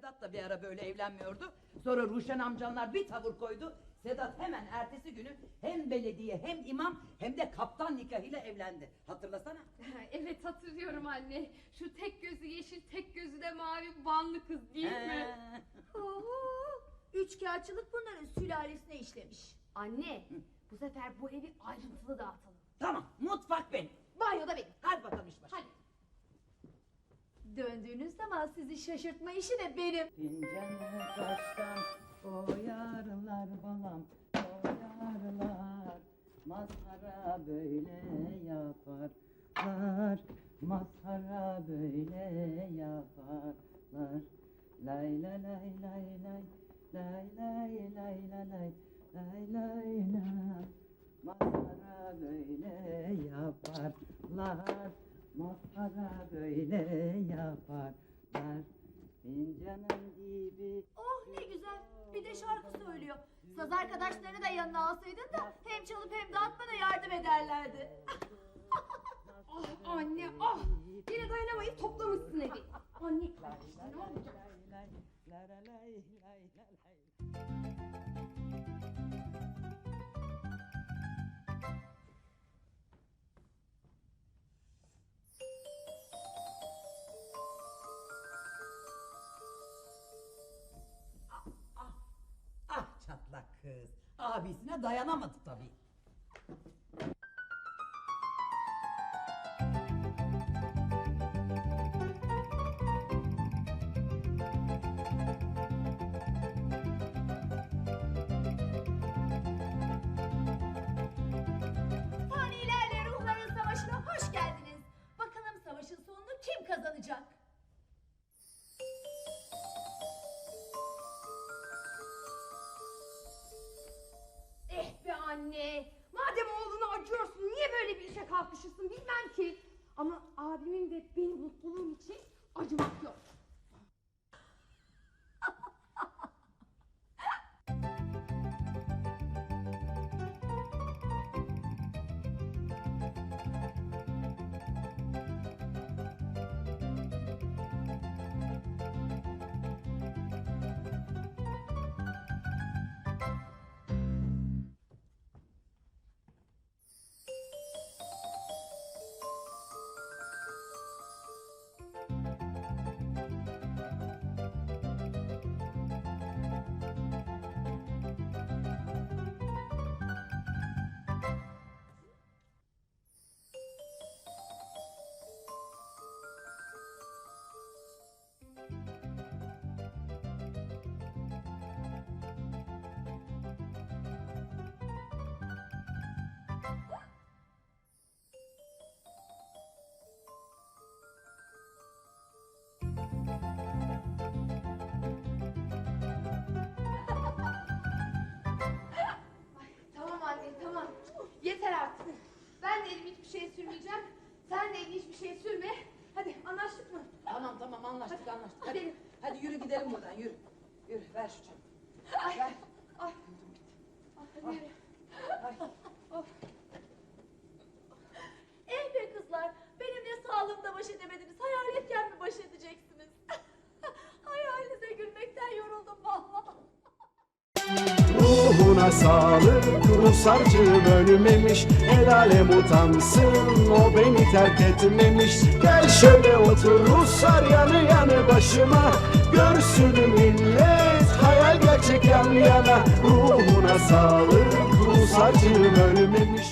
Sedat da bir ara böyle evlenmiyordu. Sonra Ruşen amcanlar bir tavır koydu. Sedat hemen ertesi günü hem belediye hem imam hem de kaptan nikahıyla evlendi. Hatırlasana. evet hatırlıyorum anne. Şu tek gözü yeşil tek gözü de mavi banlı kız değil mi? Ee, Oho! Üçkağıtçılık bunların sülalesine işlemiş. Anne bu sefer bu evi ayrıntılı dağıtalım. tamam mutfak benim. Banyoda benim. Hadi bakalım iş başına. Hadi. Zaman sizi şaşırtma işi de benim. Fincanı taştan oyarlar balam oyarlar Mazhara böyle yaparlar Mazhara böyle yaparlar Lay lay lay lay lay Lay lay lay lay lay Lay lay lay Mazhara böyle yaparlar Mazhara böyle yaparlar Fincanın dibi Oh ne güzel. Bir de şarkı söylüyor. Saz arkadaşlarını da yanına alsaydın da hem çalıp hem dağıtmana yardım ederlerdi. Ah anne ah. Yine dayanamayıp toplamışsın evi. Anne işte ne olacak? Ah çatlak kız. Abisine dayanamadı tabii. Fanilerle ruhların savaşına hoş geldiniz. Bakalım savaşın sonunu kim kazanacak? Kalkışırsın bilmem ki. Ama abimin ve benim mutluluğum için acımak Ben de elimi hiçbir şeye sürmeyeceğim. Sen de elini hiçbir şeye sürme. Hadi anlaştık mı? Tamam tamam anlaştık anlaştık. Hadi, hadi yürü gidelim buradan yürü. Yürü ver şu çabuk. Ver. Ay. Ah, hadi yürü. Ruhuna sağlık Ruhsarcı bölmemiş. El alem utansın O beni terk etmemiş. Gel şöyle otur Ruhsar yanı yanı başıma. Görsün millet Hayal gerçek yan yana. Ruhuna sağlık Ruhsarcı bölmemiş